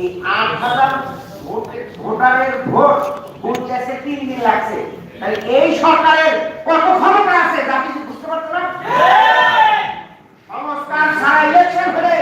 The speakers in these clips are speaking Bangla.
এই আট হাজার ভোটারের ভোট বুঝতে আসতে তিন দিন লাগছে। তাহলে এই সরকারের কত ক্ষমতা আছে, যা কিছু বুঝতে পারছ না? সংস্কার ছাড়া ইলেকশন হলে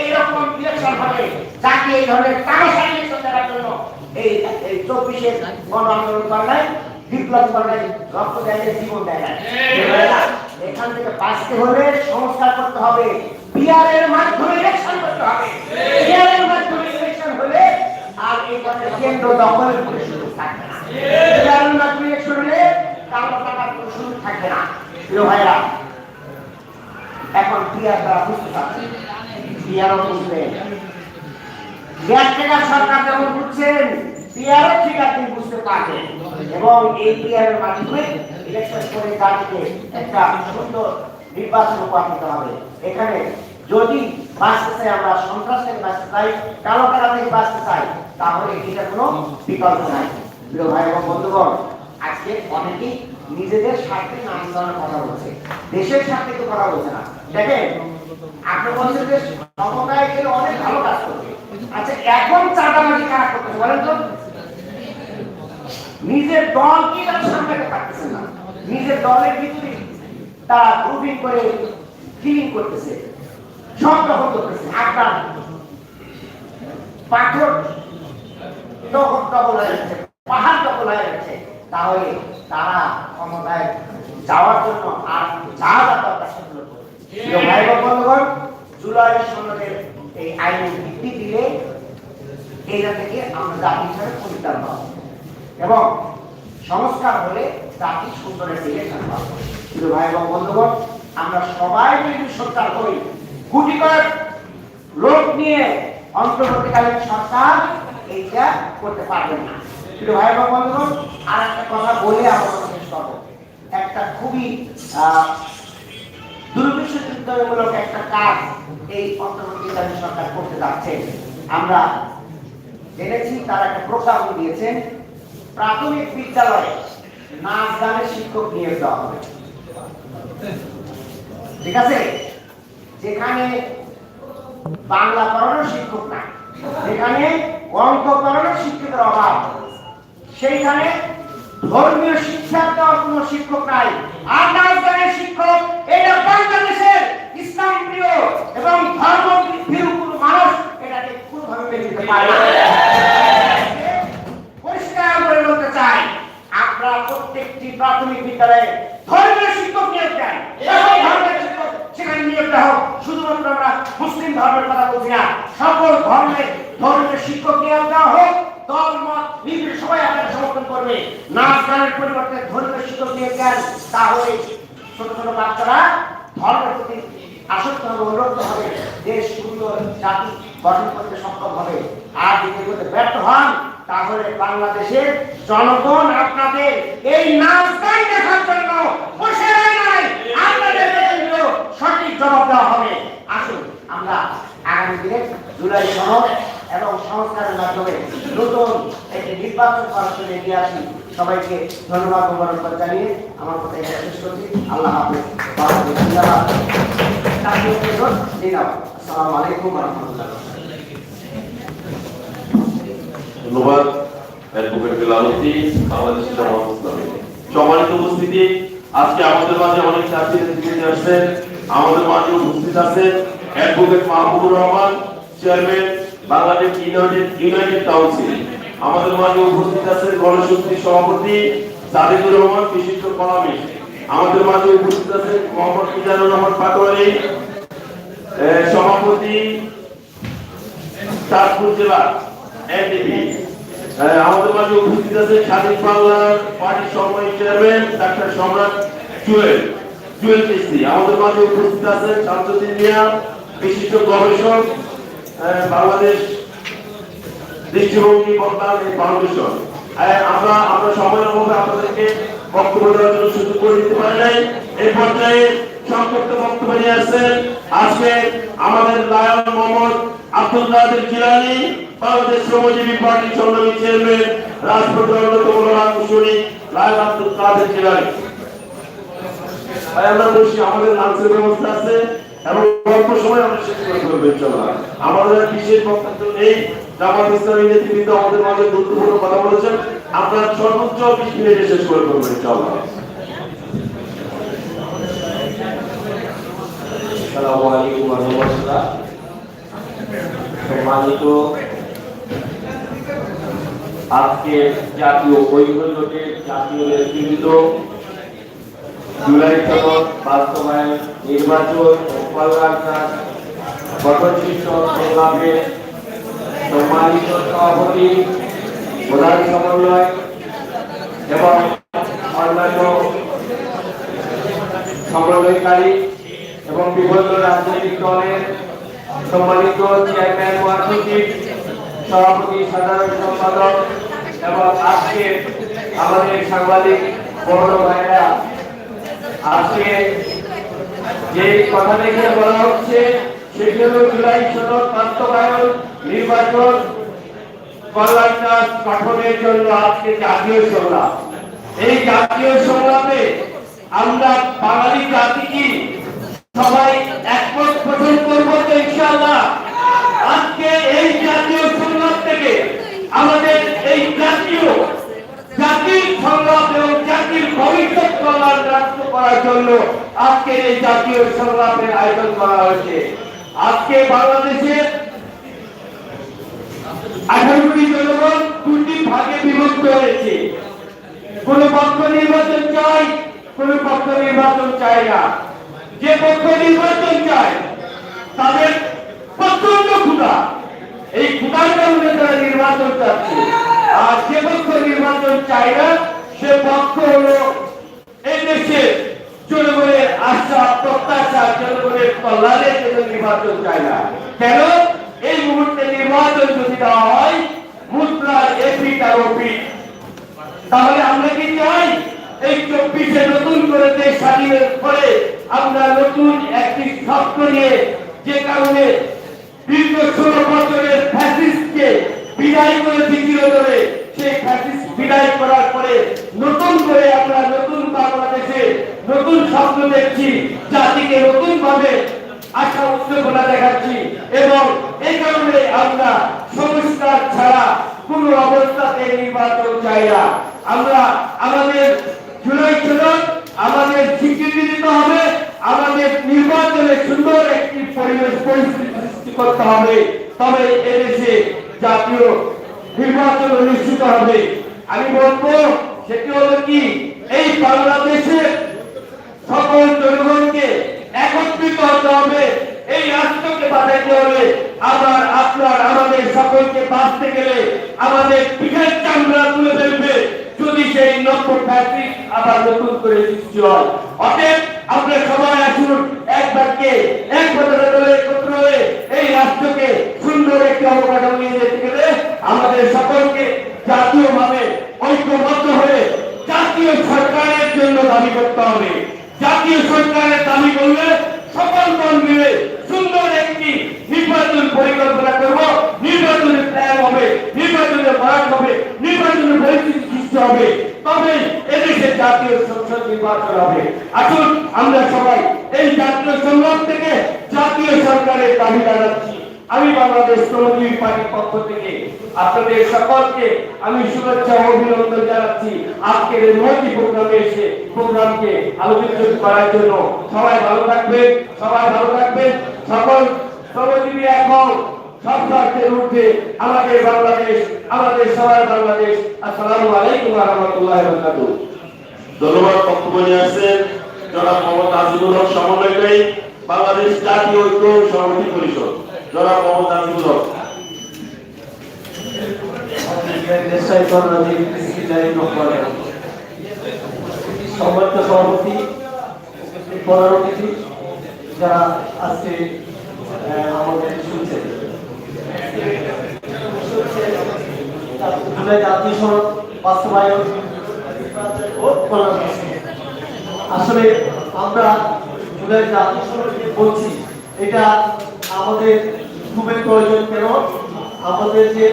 এইরকম ইলেকশন হবে। যাকে এই ধরনের তামাশা ইলেকশন দেওয়ার জন্য এই চব্বিশের গণ আন্দোলন করলেন বিপ্লব করলেন রক্ত দেয় জীবন দেয় না। এখান থেকে বাঁচতে হলে সংস্কার করতে হবে। বিআরের মাধ্যমে ইলেকশন করতে হবে। বিআরের মাধ্যমে ইলেকশন হলে আর এই ধরনের কেন্দ্র দখলের কোনো সুযোগ থাকবে না। হলে কালো টাকার কোনো সুযোগ থাকবে না। প্রিয় ভাইরা এখন পিয়ার দ্বারা বুঝতে পারছি পিয়ারও বুঝলেন পিয়ার টেকার সরকার যেমন বুঝছেন, পিয়ারও ঠিক আপনি বুঝতে পারবেন। এবং এই পিয়ারের মাধ্যমে ইলেকশন করে জাতিকে একটা সুন্দর নির্বাচন উপহার হবে। এখানে যদি বাঁচতে চাই, আমরা সন্ত্রাস থেকে বাঁচতে চাই, কালো টাকা থেকে বাঁচতে চাই, তাহলে এটা কোনো বিকল্প নাই। প্রিয় ভাই এবং বন্ধুগণ, আজকে অনেকেই নিজেদের স্বার্থে কথা বলছে। দেশের স্বার্থে তো কথা বলছে না। দেখেন যে গেলে অনেক ভালো কাজ করবে। আচ্ছা এখন বলেন তো? নিজের দল কি পারতেছে না? নিজের দলের ভিতরে তারা গ্রুপিং করে কিলিং করতেছে। সব করতেছে আড্ডা পাথর দখল দখল হয়ে যাচ্ছে পাহাড় দখল হয়ে যাচ্ছে তাহলে তারা ক্ষমতায় যাওয়ার জন্য আর যা যা দরকার সেগুলো। ভাই বোন বন্ধুগণ, জুলাই সনদের এই আইনের ভিত্তি দিলে এইটা থেকে আমরা জাতি হিসাবে পরিত্রাণ পাবো। এবং সংস্কার হলে জাতি সুন্দর একটি ইলেকশন পাবো প্রিয় ভাই এবং বন্ধুগণ, আমরা সবাই যদি সরকার করি গুটি কয়েক লোক নিয়ে অন্তর্বর্তীকালীন সরকার এইটা করতে পারবেন না। প্রিয় ভাই বন্ধুগণ আর একটা কথা বলে আমরা শেষ করব। একটা খুবই আহ, দুর্বিশ্বমূলক একটা কাজ এই অন্তর্বর্তীকালীন সরকার করতে যাচ্ছে। আমরা জেনেছি তারা একটা প্রস্তাব দিয়েছেন প্রাথমিক বিদ্যালয়ে নাচ গানের শিক্ষক নিয়োগ দেওয়া হবে। ঠিক আছে? যেখানে বাংলা পড়ানোর শিক্ষক নাই, যেখানে অঙ্ক পড়ানোর শিক্ষকের অভাব। সেইখানে ধর্মীয় শিক্ষার দেওয়ার কোনো শিক্ষক নাই। আর নাচ শিক্ষক এটা বাংলাদেশের ইসলাম প্রিয় এবং ধর্ম কোনো মানুষ এটাকে কোনোভাবে মেনে নিতে পারে পরিষ্কার করে বলতে চাই আমরা প্রত্যেকটি প্রাথমিক বিদ্যালয়ে ধর্মীয় শিক্ষক নিয়োগ সকল ধর্মের সেখানে নিয়োগ দেওয়া হোক। শুধুমাত্র আমরা মুসলিম ধর্মের কথা বলছি না, সকল ধর্মের ধর্মীয় শিক্ষক নিয়োগ দেওয়া হোক। দল, মত, নির্বিশেষে সবাই আপনারা সমর্থন করবে। নাচ গানের পরিবর্তে ধর্মীয় শিক্ষক নিয়োগ দেন। তাহলে ছোট ছোট বাচ্চারা ধর্মের প্রতি আসক্ত হবে, অনুরক্ত হবে। দেশ সুন্দর জাতি গঠন করতে সক্ষম হবে। আর যদি ব্যর্থ হন তাহলে বাংলাদেশের জনগণ আপনাদের এই নাচ গান দেখার জন্য বসে নাই। আপনাদের জন্য সঠিক জবাব দেওয়া হবে। আসুন, আমরা আগামী দিনে জুলাই সনদ এবং সংস্কারের মাধ্যমে নতুন একটি নির্বাচন করার জন্য এগিয়ে আসি। সবাইকে ধন্যবাদ, মোবারকবাদ জানিয়ে আমার কথা এখানে শেষ করছি। আল্লাহ হাফেজ। আসসালামু আলাইকুম রহমতুল্লাহ। ধন্যবাদ অ্যাডভোকেট বেলালতি বাংলাদেশ জামাত ইসলামী সম্মানিত উপস্থিতি, আজকে আমাদের মাঝে অনেক ছাত্রী নেতৃত্বে আসছেন। আমাদের মাঝে উপস্থিত আছেন advocate Mahbubur Rahman, chairman Bangladesh united united council. আমাদের মাঝে উপস্থিত আছেন গণশক্তি সভাপতি সাদিকুর রহমান, বিশিষ্ট কলামিস্ট। আমাদের মাঝে উপস্থিত আছেন মোহাম্মদ মিজানুর রহমান পাটোয়ারি সভাপতি চাঁদপুর জেলা আমাদের মাঝে উপস্থিত আছে স্বাধীন বাংলার পার্টির সময় চেয়ারম্যান ডাক্তার সম্রাট জুয়েল জুয়েল কিস্তি আমাদের মাঝে উপস্থিত আছেন শামসুদ্দিন মিয়া বিশিষ্ট গবেষক বাংলাদেশ দৃষ্টিভঙ্গি এই ফাউন্ডেশন আমরা আমরা সময়ের মধ্যে আপনাদেরকে বক্তব্য দেওয়ার জন্য সুযোগ করে দিতে পারি নাই। এই পর্যায়ে সংক্ষিপ্ত বক্তব্য নিয়ে আসছেন আজকে আমাদের লায়ন মোহাম্মদ আব্দুল জিলানি, বাংলাদেশ শ্রমজীবী পার্টির সংগ্রামী চেয়ারম্যান রাজপথের অন্যতম রাজকুশলী লায়ন আব্দুল কাদের জিলানি। আমরা বলছি, আমাদের লাঞ্চের ব্যবস্থা আছে এবং অল্প সময় আমরা শেষ করে ফেলব ইনশাআল্লাহ আমাদের বিশেষ বক্তব্য নেই। জামাত ইসলামী নেতৃবৃন্দ আমাদের মাঝে গুরুত্বপূর্ণ কথা বলেছেন। আমরা সর্বোচ্চ বিশ মিনিটে শেষ করে ফেলব ইনশাআল্লাহ আসসালামু আলাইকুম ওয়া রাহমাতুল্লাহ। সম্মানিত আজকে জাতীয় ঐক্য জাতীয় নেতৃবৃন্দ, জুলাই সনদ বাস্তবায়ন, নির্বাচন সংগ্রামের সম্মানিত সভাপতি, প্রধান সমন্বয় এবং অন্যান্য সমন্বয়কারী এবং বিভিন্ন রাজনৈতিক দলের সম্মানিত চেয়ারম্যান মহাসচিব সভাপতি, সাধারণ সম্পাদক এবং আজকে আমাদের সাংবাদিক বড় ভাইরা। আজকে যে কথা দেখে বলা হচ্ছে সেটি জুলাই সনদ বাস্তবায়ন নির্বাচন কল্যাণ গঠনের জন্য আজকে জাতীয় সংগ্রাম। এই জাতীয় সংগ্রামে আমরা বাঙালি জাতি কি সবাই একমত পোষণ করব তো ইনশাআল্লাহ আজকে এই জাতীয় সংগ্রাম থেকে আমাদের এই জাতীয় জাতির সংগ্রাম এবং জাতির ভবিষ্যৎ কল্যাণ রাষ্ট্র করার জন্য আজকে এই জাতীয় সংগ্রামের আয়োজন করা হয়েছে। আজকে বাংলাদেশের জনগণ দুটি ভাগে বিভক্ত হয়েছে। কোন পক্ষ নির্বাচন চাই কোন পক্ষ নির্বাচন না। যে পক্ষ নির্বাচন চায়, তাদের প্রচণ্ড ক্ষুদা এই ক্ষুদার কারণে তারা নির্বাচন চাচ্ছে। আর যে পক্ষ নির্বাচন চায় না, সে পক্ষ হলো এই দেশে জনগণের আশা প্রত্যাশা, জনগণের কল্যাণের জন্য নির্বাচন চায় না। কেন? এই মুহূর্তে নির্বাচন যদি দেওয়া হয়, মুদ্রার এপিট আর তাহলে আমরা কি চাই? এই চব্বিশে নতুন করে দেশ স্বাধীনের পরে আমরা নতুন একটি স্বপ্ন নিয়ে যে কারণে দীর্ঘ ষোলো বছরের ফ্যাসিস্টকে বিদায় করে দ্বিতীয় ধরে সেই ফ্যাসিস্ট বিদায় করার পরে নতুন করে আমরা নতুন বাংলাদেশে নতুন স্বপ্ন দেখছি, জাতিকে নতুন ভাবে আশা উদ্দীপনা দেখাচ্ছি এবং এই কারণে আমরা সংস্কার ছাড়া কোন অবস্থাতে নির্বাচন চাই না। আমরা আমাদের জুলাই চলন আমাদের স্বীকৃতি দিতে হবে, আমাদের নির্বাচনে সুন্দর একটি পরিবেশ পরিস্থিতি সৃষ্টি করতে হবে। তবে এদেশে জাতীয় নির্বাচন অনুষ্ঠিত হবে। আমি বলব, সেটি হলো কি? এই বাংলাদেশের সকল জনগণকে একত্রিত হতে হবে, এই রাষ্ট্রকে বাঁচাইতে হবে। আবার আপনার, আমাদের সকলকে বাঁচতে গেলে আমাদের পিঠের চামড়া তুলে ফেলবে, যদি সেই নব্য ফ্যাক্টরি আবার নতুন করে সৃষ্টি হয়। অতএব আমরা সবাই আসুন এক বাক্যে এক বছরে দলে একত্র হয়ে এই রাষ্ট্রকে সুন্দর একটি অবকাঠামো নিয়ে যেতে গেলে আমাদের সকলকে জাতীয়ভাবে ঐক্যবদ্ধ হয়ে জাতীয় সরকারের জন্য দাবি করতে হবে। জাতীয় সরকারের দাবি করলে সকল দল মিলে সুন্দর একটি নির্বাচন পরিকল্পনা করব। নির্বাচনের প্ল্যান হবে, নির্বাচনের হবে, নির্বাচনের পরিস্থিতি সৃষ্টি হবে। তবে এদেশে জাতীয় সংসদ নির্বাচন হবে। আসুন আমরা সবাই এই জাতীয় সংগ্রাম থেকে জাতীয় সরকারের দাবি জানাচ্ছি। আমি বাংলাদেশ শ্রমজীবী পার্টির পক্ষ থেকে আপনাদের সকলকে আমি শুভেচ্ছা ও অভিনন্দন জানাচ্ছি। আজকের এই মহতি প্রোগ্রামে এসে প্রোগ্রামকে আলোচিত করার জন্য সবাই ভালো থাকবেন, সবাই ভালো থাকবেন। সকল শ্রমজীবী এখন সব স্বার্থের ঊর্ধ্বে আমাদের বাংলাদেশ, আমাদের সবার বাংলাদেশ। আসসালামু আলাইকুম রাহমাতুল্লাহি ধন্যবাদ বক্তব্য নিয়ে আসছেন জনাব মোহাম্মদ আজিমুল হক সমন্বয়কারী বাংলাদেশ জাতীয় ঐক্য সমিতি পরিষদ। মোহাম্মদ আজিমুল হক সম্মানিত সভাপতি প্রধান অতিথি যারা আজকে আমাদের শুনছেন জাতীয় সনদ বাস্তবায়ন। আসলে আমরা জুলাই জাতীয় নিয়ে বলছি, এটা আমাদের খুবই প্রয়োজন কেন? আমাদের যে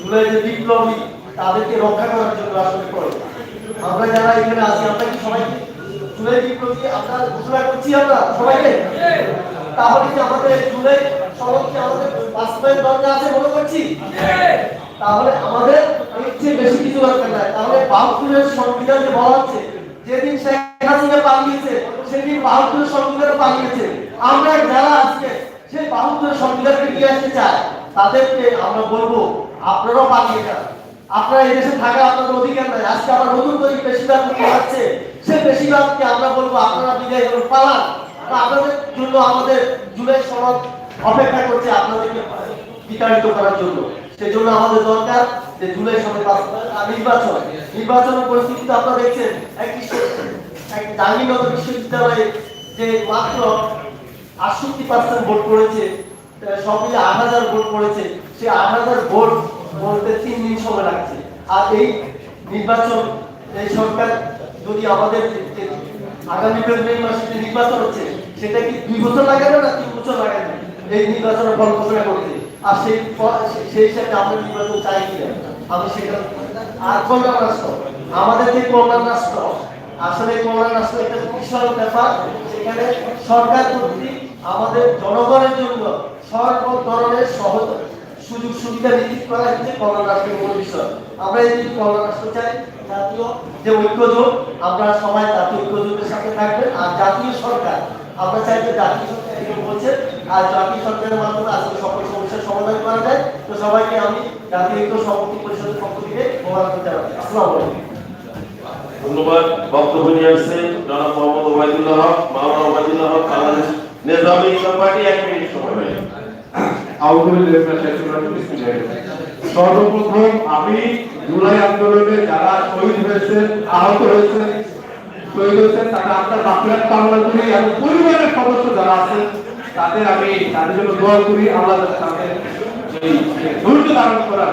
জুলাই যে বিপ্লবী, তাদেরকে রক্ষা করার জন্য আসলে প্রয়োজন আমরা যারা এখানে আছি আমরা কি সবাই জুলাই বিপ্লবী? আমরা ঘোষণা করছি আমরা সবাইকে? তাহলে কি আমাদের জুলাই সনদ কি আমাদের বাস্তবায়ন দরকার আছে মনে করছি? তাহলে আমাদের চেয়ে বেশি কিছু দরকার নাই। তাহলে বাহাত্তরের সংবিধানে বলা হচ্ছে, যেদিন শেখ হাসিনা পালিয়েছে, সেদিন বাহাত্তরের সংবিধানে পালিয়েছে। আমরা যারা আজকে সেই বাহাত্তরের সংবিধানকে নিয়ে আসতে চাই তাদেরকে আমরা বলব, আপনারাও পালিয়ে যান। আপনারা এই দেশে থাকা আপনাদের অধিকার নাই। আজকে আবার নতুন করে বেশিরভাগ যাচ্ছে সেই বেশিরভাগকে আমরা বলব, আপনারা বিদায় করুন পালান। আপনাদের জন্য আমাদের জুলাই সনদ অপেক্ষা করছে, আপনাদেরকে বিতাড়িত করার জন্য। সেজন্য আমাদের দরকার যে জুলাই সনদ নির্বাচন। নির্বাচনের পরিস্থিতিতে আপনারা দেখছেন, একটি এক জাহাঙ্গীরনগর বিশ্ববিদ্যালয়ে যে মাত্র আটষট্টি পার্সেন্ট ভোট পড়েছে সব মিলে আট হাজার ভোট পড়েছে সে আট হাজার ভোট বলতে তিন দিন সময় লাগছে। আর এই নির্বাচন, এই সরকার যদি আমাদের আগামী ফেব্রুয়ারি মাসে যে নির্বাচন হচ্ছে, সেটা কি দুই বছর লাগাবে না তিন বছর লাগাবে? এই নির্বাচনের ফল ঘোষণা করতে। আর সেই সেই হিসাবে আমরা নির্বাচন চাই কিনা আমি সেটা আর কল্যাণ রাষ্ট্র। আমাদের যে কল্যাণ রাষ্ট্র, আসলে কল্যাণ রাষ্ট্র একটা বিশাল ব্যাপার। সেখানে সরকার কর্তৃক আমাদের জনগণের জন্য সর্ব ধরনের সহজ সুযোগ সুবিধা নিশ্চিত করা হচ্ছে কল্যাণ রাষ্ট্রের মূল বিষয়। আমরা এই কল্যাণ রাষ্ট্র চাই, জাতীয় যে ঐক্যজোট আমরা সবাই জাতীয় ঐক্যজোটের সাথে থাকবেন। আর জাতীয় সরকার, আমরা চাই যে জাতীয় সরকার এগুলো বলছে আর জাতীয় সরকারের মাধ্যমে আসলে সকল সমস্যার সমাধান করা যায়। তো সবাইকে আমি জাতীয় ঐক্য সমিতি পরিষদের পক্ষ থেকে মোবারক আসসালামু আলাইকুম। ধন্যবাদ। বক্তব্য নিয়ে আসছেন জনাব মোহাম্মদ ওবায়দুল্লাহ মাওলানা ওবায়দুল্লাহ বাংলাদেশ নিজামী ইসলাম এক মিনিট সময় পাবেন সর্বপ্রথম আমি জুলাই আন্দোলনে যারা শহীদ হয়েছেন আহত হয়েছেন শহীদ হয়েছেন তাদের আপনার বাঁকুড়ার কামনা করি এবং পরিবারের সদস্য যারা আছেন তাদের আমি তাদের জন্য দোয়া করি, আল্লাহ তাদের ধৈর্য ধারণ করার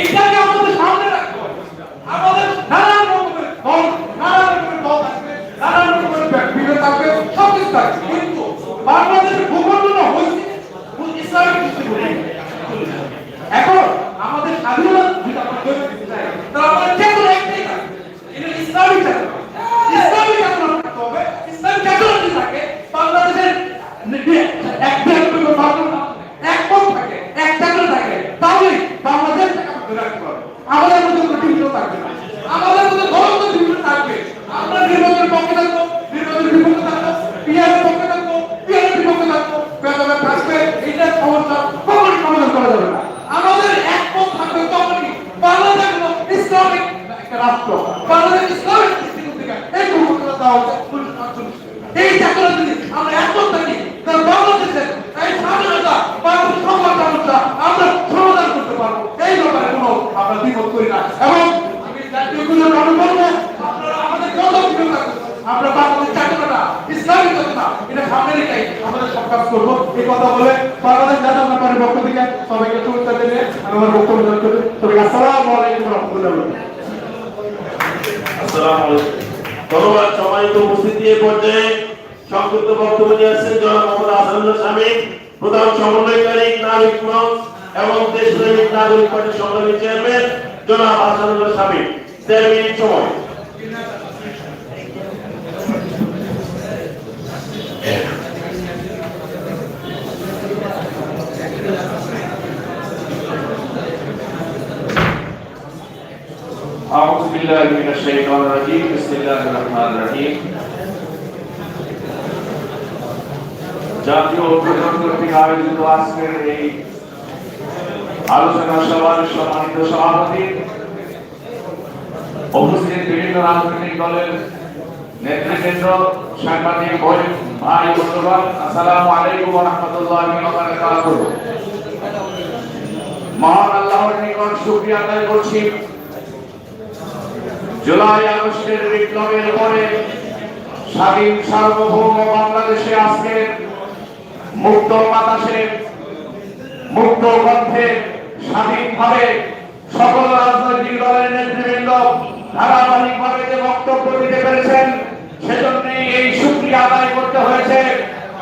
এইটাকে আমাদের সামনে রাখতে হবে। আমাদের নানান রকমের দল, নানান রকমের দল থাকবে নানান রকমের ব্যক্তিগত থাকবে, সব কিছু থাকবে। কিন্তু বাংলাদেশের ভূগোলটা হয়েছে ইসলামিক দৃষ্টিভঙ্গি এখন আমাদের স্বাধীনতা যদি আমরা ধরে রাখতে চাই তাহলে আমাদের চেতনা একটাই থাকবে এটা ইসলামিক চেতনা ইসলামিক চেতনা থাকতে হবে ইসলামিক চেতনা যদি থাকে বাংলাদেশের এক বিরানব্বই পার্সেন্ট একমত থাকে এক চেতনা থাকে তাহলেই বাংলাদেশ থেকে আমরা ধরে রাখতে পারব আমাদের মধ্যে কোনো ডিভিশন থাকবে না আমাদের মধ্যে ধর্ম ডিভিশন থাকবে আমরা নির্বাচনের পক্ষে থাকব নির্বাচনের বিপক্ষে থাকব পিয়ারের পক্ষে থাকব পিয়ারের বিপক্ষে থাকব বেতনের থাকবে এইটার সমস্যা কখনোই সমাধান করা যাবে না আমাদের একমত থাকবে তখনই বাংলাদেশ হলো ইসলামিক একটা রাষ্ট্র। বাংলাদেশ যদি আমরা একমত থাকি বাংলাদেশ না। এবং জাতীয় সব কাজ করব। এই কথা বলে বাংলাদেশ পক্ষ থেকে সবাইকে শুভেচ্ছা দিলে সবাইকে আসসালামু আলাইকুম রহমতুল্লাহ। আসসালামু আলাইকুম। ধন্যবাদ নাগরিক মঞ্চ এবং দেশপ্রেমিক নাগরিক পার্টির সংগ্রামী চেয়ারম্যান জনাব আসাদুল্লাহ স্বামী। সময়। أعوذ بالله من الشيطان الرجيم بسم الله الرحمن الرحيم জাতীয় ঐক্যফ্রন্ট কর্তৃক আয়োজিত আজকের এই আলোচনা সভার সম্মানিত সভাপতি উপস্থিত বিভিন্ন রাজনৈতিক দলের নেতৃবৃন্দ সাংবাদিক বই ভাই বন্ধুগণ আসসালামু আলাইকুম ওয়া রাহমাতুল্লাহি ওয়া বারাকাতুহু মহান আল্লাহর নিকট শুকরিয়া আদায় করছি জুলাই আগস্টের বিপ্লবের পরে স্বাধীন সার্বভৌম বাংলাদেশে আজকে মুক্ত বাতাসে, মুক্ত কণ্ঠে স্বাধীনভাবে সকল রাজনৈতিক দলের নেতৃবৃন্দ ধারাবাহিকভাবে যে বক্তব্য দিতে পেরেছেন সেজন্য এই সুক্রিয়া আদায় করতে হয়েছে।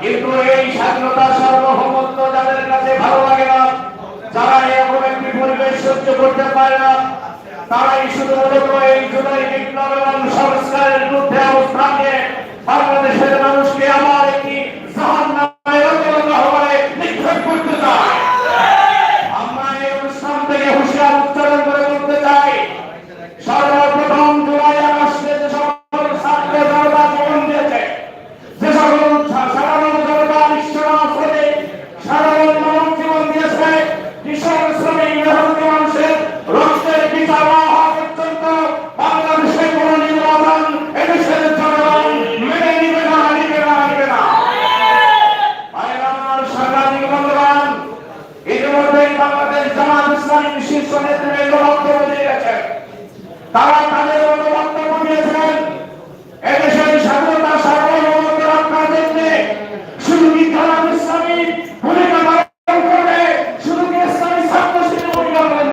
কিন্তু এই স্বাধীনতা সার্বভৌমত্ব যাদের কাছে ভালো লাগে না, যারা এরকম একটি পরিবেশ সহ্য করতে পারে না তারাই শুধুমাত্র এই জুলাই বিপ্লব সংস্কারের বিরুদ্ধে অবস্থান নিয়ে বাংলাদেশের মানুষকে আবার